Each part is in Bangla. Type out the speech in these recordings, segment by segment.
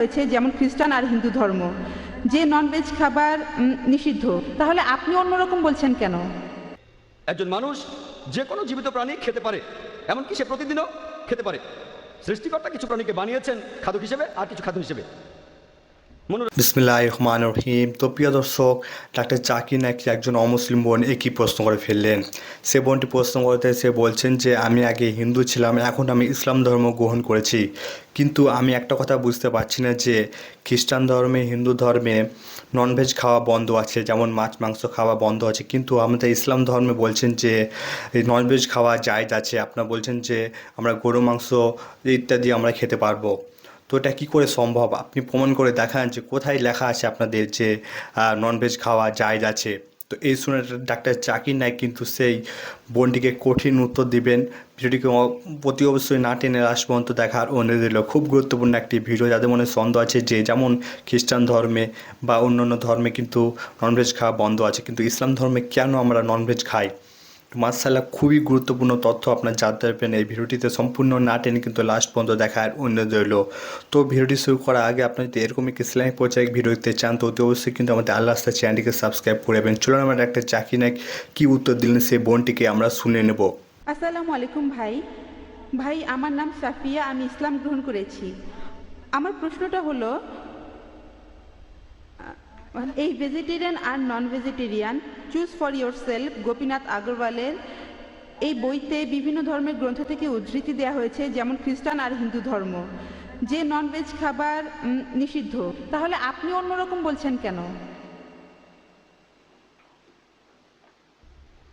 রয়েছে যেমন খ্রিস্টান আর হিন্দু ধর্ম, যে ননভেজ খাবার নিষিদ্ধ। তাহলে আপনি অন্যরকম বলছেন কেন? একজন মানুষ যে কোনো জীবিত প্রাণী খেতে পারে, এমনকি সে প্রতিদিনও খেতে পারে। সৃষ্টিকর্তা কিছু প্রাণীকে বানিয়েছেন খাদ্য হিসেবে আর কিছু খাদ্য হিসেবে। বিসমিল্লাহ রহমান রহিম। তো প্রিয় দর্শক, ডাক্তার জাকির নাকি একজন অমুসলিম বোন একই প্রশ্ন করে ফেললেন? সে বোনটি প্রশ্ন করতে সে বলছেন যে, আমি আগে হিন্দু ছিলাম, এখন আমি ইসলাম ধর্ম গ্রহণ করেছি। কিন্তু আমি একটা কথা বুঝতে পারছি না যে, খ্রিস্টান ধর্মে, হিন্দু ধর্মে ননভেজ খাওয়া বন্ধ আছে, যেমন মাছ, মাংস খাওয়া বন্ধ আছে। কিন্তু আমাদের ইসলাম ধর্মে বলছেন যে ননভেজ খাওয়া জায়জ আছে। আপনারা বলছেন যে, আমরা গরু, মাংস ইত্যাদি আমরা খেতে পারব। তো এটা কী করে সম্ভব? আপনি প্রমাণ করে দেখান যে কোথায় লেখা আছে আপনাদের যে ননভেজ খাওয়া জায়জ আছে তো এই শুনে ডাক্তার জাকির নাইক কিন্তু সেই বোনটিকে কঠিন উত্তর দিবেন। ভিডিওটিকে অতি অবশ্যই না টেনে লাস্ট পর্যন্ত দেখার অনুরোধ দিল খুব গুরুত্বপূর্ণ একটি ভিডিও যাদের মনে সন্দেহ আছে যে, যেমন খ্রিস্টান ধর্মে বা অন্যান্য ধর্মে কিন্তু ননভেজ খাওয়া বন্ধ আছে। কিন্তু ইসলাম ধর্মে কেন আমরা ননভেজ খাই? মার্শাল্লাহ খুবই গুরুত্বপূর্ণ তথ্য আপনার জানতে পারবেন। এই ভিডিওটিতে সম্পূর্ণ না টেনে কিন্তু লাস্ট পর্যন্ত দেখার অনুরোধ রইল। তো ভিডিওটি শুরু করার আগে আপনি যদি এরকমই কি ইসলামিক পর্যায়ে ভিডিও দেখতে চান, তো অতি অবশ্যই কিন্তু আমাদের আল্লাহ আস্তা চ্যানেলটিকে সাবস্ক্রাইব করবেন চলুন আমরা একটা চাকরি নাক কী উত্তর দিলেন সেই বোনটিকে আমরা শুনে নেব। আসসালামু আলাইকুম ভাই। ভাই, আমার নাম সাফিয়া, আমি ইসলাম গ্রহণ করেছি। আমার প্রশ্নটা হলো এই vegetarian R non vegetarian choose for yourself Gopinath আগরওয়ালের এই বইতে বিভিন্ন ধর্মের গ্রন্থ থেকে উদ্ধৃতি দেওয়া হয়েছে যেমন খ্রিস্টান আর হিন্দু ধর্ম। যে ননভেজ খাবার নিষিদ্ধ। তাহলে আপনি অন্যরকম বলছেন কেন?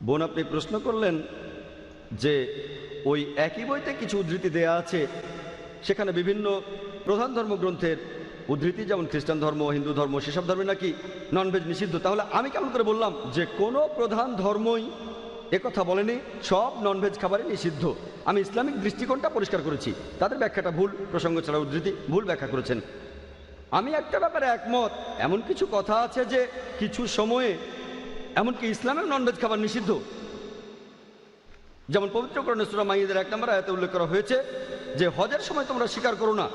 বোন আপনি প্রশ্ন করলেন যে ওই একই বইতে কিছু উদ্ধৃতি দেয়া আছে সেখানে বিভিন্ন প্রধান ধর্মগ্রন্থের উদ্ধৃতি, যেমন খ্রিস্টান ধর্ম, হিন্দু ধর্ম, সেসব ধর্মে নাকি ননভেজ নিষিদ্ধ? তাহলে আমি কেমন করে বললাম যে কোনো প্রধান ধর্মই একথা বলেনি, সব ননভেজ খাবারই নিষিদ্ধ। আমি ইসলামিক দৃষ্টিকোণটা পরিষ্কার করেছি। তাদের ব্যাখ্যাটা ভুল, প্রসঙ্গ ছাড়া উদ্ধৃতি, ভুল ব্যাখ্যা করেছেন। আমি একটা ব্যাপারে একমত, এমন কিছু কথা আছে যে কিছু সময়ে এমনকি ইসলামেও ননভেজ খাবার নিষিদ্ধ। যেমন পবিত্র করণে সুরা এক নম্বর আয়াতে উল্লেখ করা হয়েছে যে হজের সময় তোমরা স্বীকার করো না।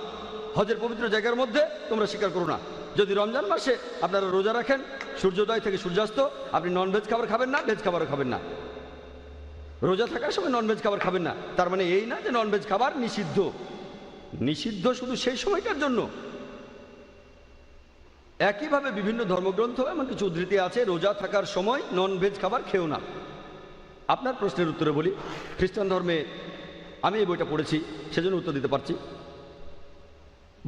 হজের পবিত্র জায়গার মধ্যে তোমরা স্বীকার করো না। যদি রমজান মাসে আপনারা রোজা রাখেন, সূর্যোদয় থেকে সূর্যাস্ত, আপনি ননভেজ খাবার খাবেন না ভেজ খাবারও খাবেন না। রোজা থাকার সময় ননভেজ খাবার খাবেন না। তার মানে এই না যে ননভেজ খাবার নিষিদ্ধ। নিষিদ্ধ শুধু সেই সময়টার জন্য। একইভাবে বিভিন্ন ধর্মগ্রন্থ, এমন কিছু উদ্ধৃতি আছে, রোজা থাকার সময় নন ভেজ খাবার খেও না। আপনার প্রশ্নের উত্তরে বলি, খ্রিস্টান ধর্মে আমি এই বইটা পড়েছি, সেজন্য উত্তর দিতে পারছি।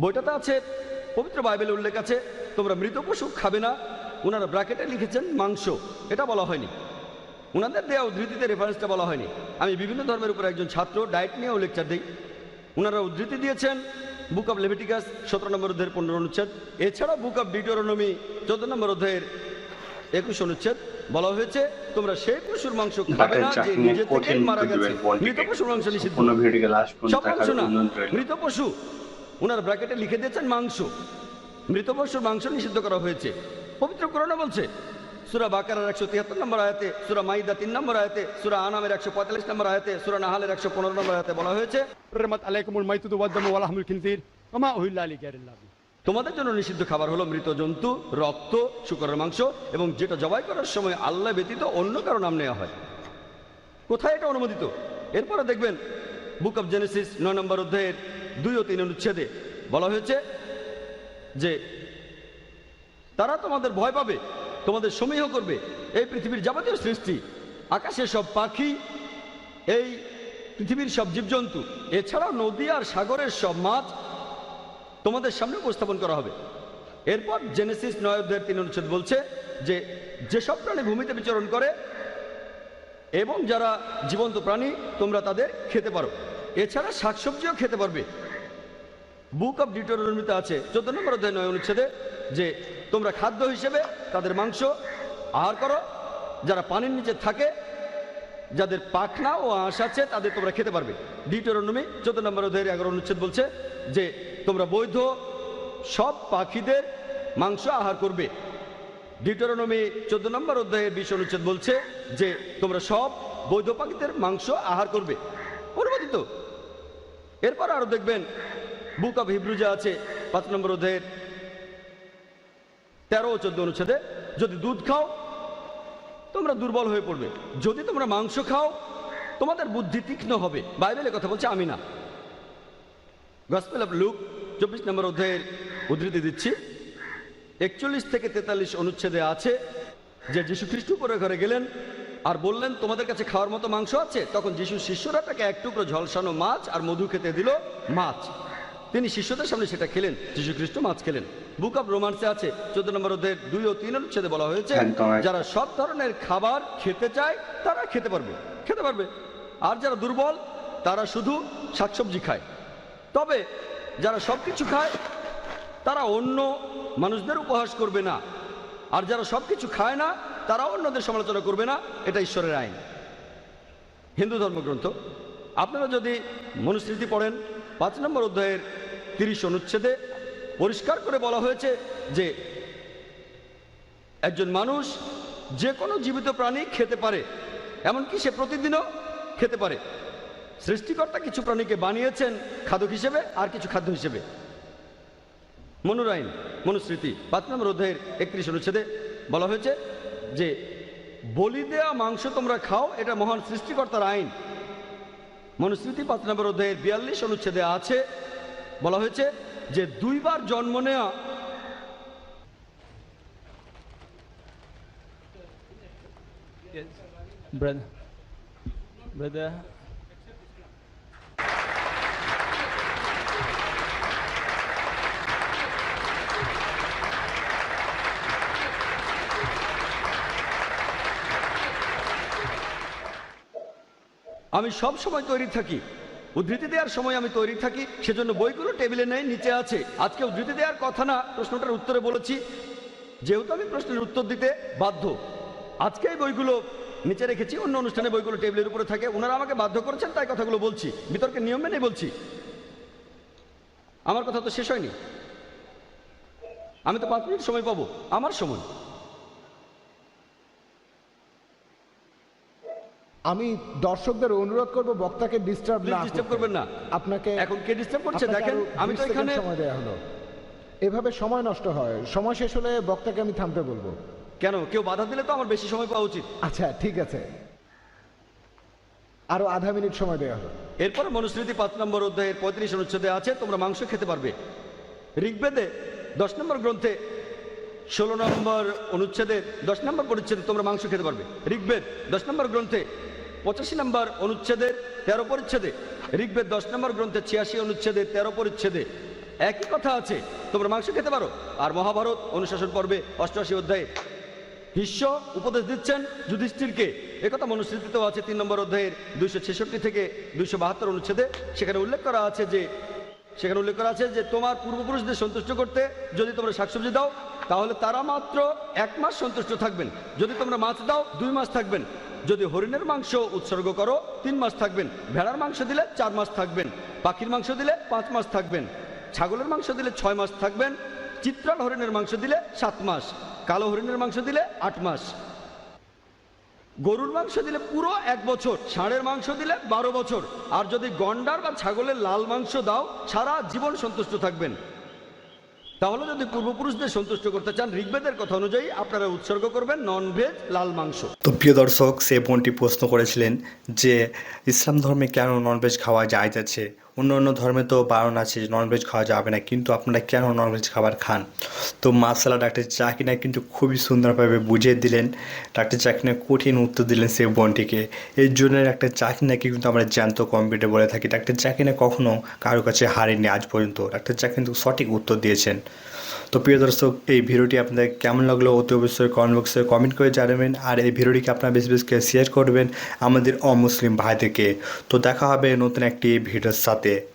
বইটাতে আছে পবিত্র বাইবেলে উল্লেখ আছে তোমরা মৃত পশু খাবে না। ওনারা ব্র্যাকেটে লিখেছেন মাংস। এটা বলা হয়নি। ওনাদের দেওয়া উদ্ধৃতিতে রেফারেন্সটা বলা হয়নি। আমি বিভিন্ন ধর্মের উপর একজন ছাত্র ডায়েট নিয়েও লেকচার দিই। ওনারা উদ্ধৃতি দিয়েছেন বুক অফ লেভিটিকাস সতেরো নম্বর অধ্যায়ের পনেরো অনুচ্ছেদ। এছাড়া বুক অফ ডিটোরনমি চোদ্দ নম্বর অধ্যায়ের একুশ অনুচ্ছেদ বলা হয়েছে তোমরা সেই পশুর মাংস খাবে না যে নিজে থেকে মারা গেছে। মৃত পশুর মাংস নিষিদ্ধ। সব মাংস না। মৃত পশু। ওনার ব্র্যাকেটে লিখে দিয়েছেন মাংস। মৃত পশুর মাংস নিষিদ্ধ করা হয়েছে। পবিত্র করোনা বলছে সুরা বাকার একশো তিয়াত্তর নম্বর আয়াতে সুরা মাইদা তিন নম্বর আয়াতে সুরা আনামের একশো পঁয়তাল্লিশ নম্বর আয়াতে সুরা নাহালের একশো পনেরো নম্বর আয়াতে বলা হয়েছে তোমাদের জন্য নিষিদ্ধ খাবার হলো মৃত জন্তু রক্ত শুকরের মাংস এবং যেটা জবাই করার সময় আল্লাহ ব্যতীত অন্য কারও নাম নেওয়া হয়। কোথায় এটা অনুমোদিত? এরপরে দেখবেন বুক অব জেনেসিস নয় নম্বর অধ্যায়ের দুই ও তিন অনুচ্ছেদে বলা হয়েছে যে তারা তোমাদের ভয় পাবে, তোমাদের সমীহ করবে। এই পৃথিবীর যাবতীয় সৃষ্টি, আকাশের সব পাখি, এই পৃথিবীর সব জীবজন্তু, এছাড়াও নদী আর সাগরের সব মাছ তোমাদের সামনে উপস্থাপন করা হবে। এরপর জেনেসিস নয় অধ্যায়ের তিন অনুচ্ছেদ বলছে যে যেসব প্রাণী ভূমিতে বিচরণ করে এবং যারা জীবন্ত প্রাণী, তোমরা তাদের খেতে পারো। এছাড়া শাকসবজিও খেতে পারবে। বুক অফ ডিটোরমিতে আছে চোদ্দ নম্বর অধ্যায় নয় অনুচ্ছেদে যে, তোমরা খাদ্য হিসেবে তাদের মাংস আহার করো। যারা পানির নিচে থাকে, যাদের পাখনা ও আঁশ আছে, তাদের তোমরা খেতে পারবে। ডিটোরনমি চোদ্দ নম্বর অধ্যায়ের এগারো অনুচ্ছেদ বলছে যে, তোমরা বৈধ সব পাখিদের মাংস আহার করবে। ডিটোরনমি চোদ্দ নম্বর অধ্যায়ের বিশ অনুচ্ছেদ বলছে যে, তোমরা সব বৈধ পাখিদের মাংস আহার করবে। অনুমোদিত। এরপর আরও দেখবেন বুক অফ হিব্রুজা আছে, পাঁচ নম্বর অধ্যায়ের তেরো ও চোদ্দ অনুচ্ছেদে, যদি দুধ খাও, তোমরা দুর্বল হয়ে পড়বে। যদি তোমরা মাংস খাও, তোমাদের বুদ্ধি তীক্ষ্ণ হবে। বাইবেলে কথা বলছে, আমি না। গসপেল অফ লুক চব্বিশ নম্বর অধ্যায়ের উদ্ধৃতি দিচ্ছি। একচল্লিশ থেকে তেতাল্লিশ অনুচ্ছেদে আছে যে যীশু খ্রিস্ট উপরে ঘরে গেলেন আর বললেন তোমাদের কাছে খাওয়ার মতো মাংস আছে? তখন যীশু শিষ্যরা তাকে এক টুকরো ঝলসানো মাছ আর মধু খেতে দিল মাছ। তিনি শিষ্যদের সামনে সেটা খেলেন। যীশু খ্রিস্ট মাছ খেলেন। বুক অফ রোমান্সে আছে চোদ্দ নম্বর অধ্যায়ের দুই ও তিন অনুচ্ছেদে বলা হয়েছে। যারা সব ধরনের খাবার খেতে চায় তারা খেতে পারবে। খেতে পারবে। আর যারা দুর্বল তারা শুধু শাকসবজি খায়। তবে যারা সব কিছু খায় তারা অন্য মানুষদের উপহাস করবে না। আর যারা সব কিছু খায় না তারা অন্যদের সমালোচনা করবে না, এটা ঈশ্বরের আইন। হিন্দু ধর্মগ্রন্থ, আপনারা যদি মনুস্মৃতি পড়েন, পাঁচ নম্বর অধ্যায়ের তিরিশ অনুচ্ছেদে পরিষ্কার করে বলা হয়েছে যে, একজন মানুষ যে কোনো জীবিত প্রাণী খেতে পারে, এমনকি সে প্রতিদিনও খেতে পারে। সৃষ্টিকর্তা কিছু প্রাণীকে বানিয়েছেন খাদক হিসেবে আর কিছু খাদ্য হিসেবে। মনুরাইন মনুস্মৃতি, পাঁচ নম্বর অধ্যায়ের একত্রিশ অনুচ্ছেদে বলা হয়েছে যে বলি দেয়া মাংস তোমরা খাও, এটা মহান সৃষ্টিকর্তার আইন মনুস্মৃতি পাঁচ নম্বর অধ্যায়ের বিয়াল্লিশ অনুচ্ছেদে আছে, বলা হয়েছে যে দুইবার জন্ম নেওয়া Brother. আমি সব সময় তৈরি থাকি। উদ্ধৃতি দেওয়ার সময় আমি তৈরি থাকি, সেজন্য বইগুলো টেবিলে নেই নিচে আছে। আজকে উদ্ধৃতি দেওয়ার কথা না, প্রশ্নটার উত্তরে বলেছি। যেহেতু আমি প্রশ্নের উত্তর দিতে বাধ্য, আজকে এই বইগুলো নিচে রেখেছি, অন্য অনুষ্ঠানে বইগুলো টেবিলের উপরে থাকে। ওনারা আমাকে বাধ্য করেছেন, তাই কথাগুলো বলছি। বিতর্কের নিয়ম মেনেই বলছি। আমার কথা তো শেষ হয়নি। আমি তো পাঁচ মিনিট সময় পাবো, আমার সময়। আমি দর্শকদের অনুরোধ করব বক্তাকে ডিস্টার্ব না করতে। করবেন না। আপনাকে এখন কে ডিস্টার্ব করছে? দেখেন আমি 20 তো এখানে সময় দেয়া হলো। এভাবে সময় নষ্ট হয়। সময় শেষ হলে বক্তাকে আমি থামতে বলব। কেন? কেউ বাধা দিলে তো আমার বেশি সময় পাওয়া উচিত। আচ্ছা ঠিক আছে। আরও আধা মিনিট সময় দেওয়া হলো। এরপর মনুস্মৃতি পাঁচ নম্বর অধ্যায়ের পঁয়ত্রিশ অনুচ্ছেদে আছে তোমরা মাংস খেতে পারবে। ঋগ্বেদে দশ নম্বর গ্রন্থে ষোলো নম্বর অনুচ্ছেদে দশ নম্বর পরিচ্ছেদে তোমরা মাংস খেতে পারবে। ঋগ্বেদ দশ নম্বর গ্রন্থে পঁচাশি নম্বর অনুচ্ছেদের তেরো পরিচ্ছেদে, ঋগ্বেদ দশ নম্বর গ্রন্থে ছিয়াশি অনুচ্ছেদে, তেরো পরিচ্ছেদে। একই কথা আছে, তোমরা মাংস খেতে পারো। আর মহাভারত অনুশাসন পর্বে অষ্টআশি অধ্যায়ে ভীষ্ম উপদেশ দিচ্ছেন যুধিষ্ঠিরকে। একথা মনুস্মৃতিতেও আছে তিন নম্বর অধ্যায়ের দুইশো ছেষট্টি থেকে দুইশো বাহাত্তর অনুচ্ছেদে। সেখানে উল্লেখ করা আছে যে, সেখানে উল্লেখ করা আছে যে, তোমার পূর্বপুরুষদের সন্তুষ্ট করতে যদি তোমরা শাকসবজি দাও, তাহলে তারা মাত্র এক মাস সন্তুষ্ট থাকবেন। যদি তোমরা মাছ দাও, দুই মাস থাকবেন। যদি হরিণের মাংস উৎসর্গ করো, তিন মাস থাকবেন। ভেড়ার মাংস দিলে চার মাস থাকবেন। পাখির মাংস দিলে পাঁচ মাস থাকবেন। ছাগলের মাংস দিলে ছয় মাস থাকবেন। চিত্রাল হরিণের মাংস দিলে সাত মাস। কালো হরিণের মাংস দিলে আট মাস। গরুর মাংস দিলে পুরো এক বছর। ষাঁড়ের মাংস দিলে বারো বছর। আর যদি গন্ডার বা ছাগলের লাল মাংস দাও, সারা জীবন সন্তুষ্ট থাকবেন। তাহলে যদি পূর্বপুরুষদের সন্তুষ্ট করতে চান, ঋগ্বেদের কথা অনুযায়ী আপনারা উৎসর্গ করবেন নন ভেজ লাল মাংস। তো প্রিয় দর্শক, সে বোনটি প্রশ্ন করেছিলেন যে, ইসলাম ধর্মে কেন ননভেজ খাওয়া যায় যাচ্ছে? অন্য অন্য ধর্মে তো বারণ আছে যে ননভেজ খাওয়া যাবে না, কিন্তু আপনারা কেন ননভেজ খাবার খান? তো মার্শাল্লাহ ডাক্তার জাকিনা কিন্তু খুবই সুন্দরভাবে বুঝিয়ে দিলেন। ডাক্তার জাকিনা কঠিন উত্তর দিলেন সে বোনটিকে। এর জন্য ডাক্তার জাকিনাকে কিন্তু আমরা জ্যান্ত কম্পিউটার বলে থাকি। ডাক্তার জাকিনা কখনো কারও কাছে হারেনি আজ পর্যন্ত। ডাক্তার জাকিনা কিন্তু সঠিক উত্তর দিয়েছেন। তো প্রিয় দর্শক, এই ভিডিওটি আপনাদের কেমন লাগল অতি অবশ্যই কমেন্ট বক্সে কমেন্ট করে জানাবেন। আর এই ভিডিওটিকে আপনারা বেশি বেশি শেয়ার করবেন আমাদের অমুসলিম ভাইদেরকে। তো দেখা হবে নতুন একটি ভিডিওর সাথে। っ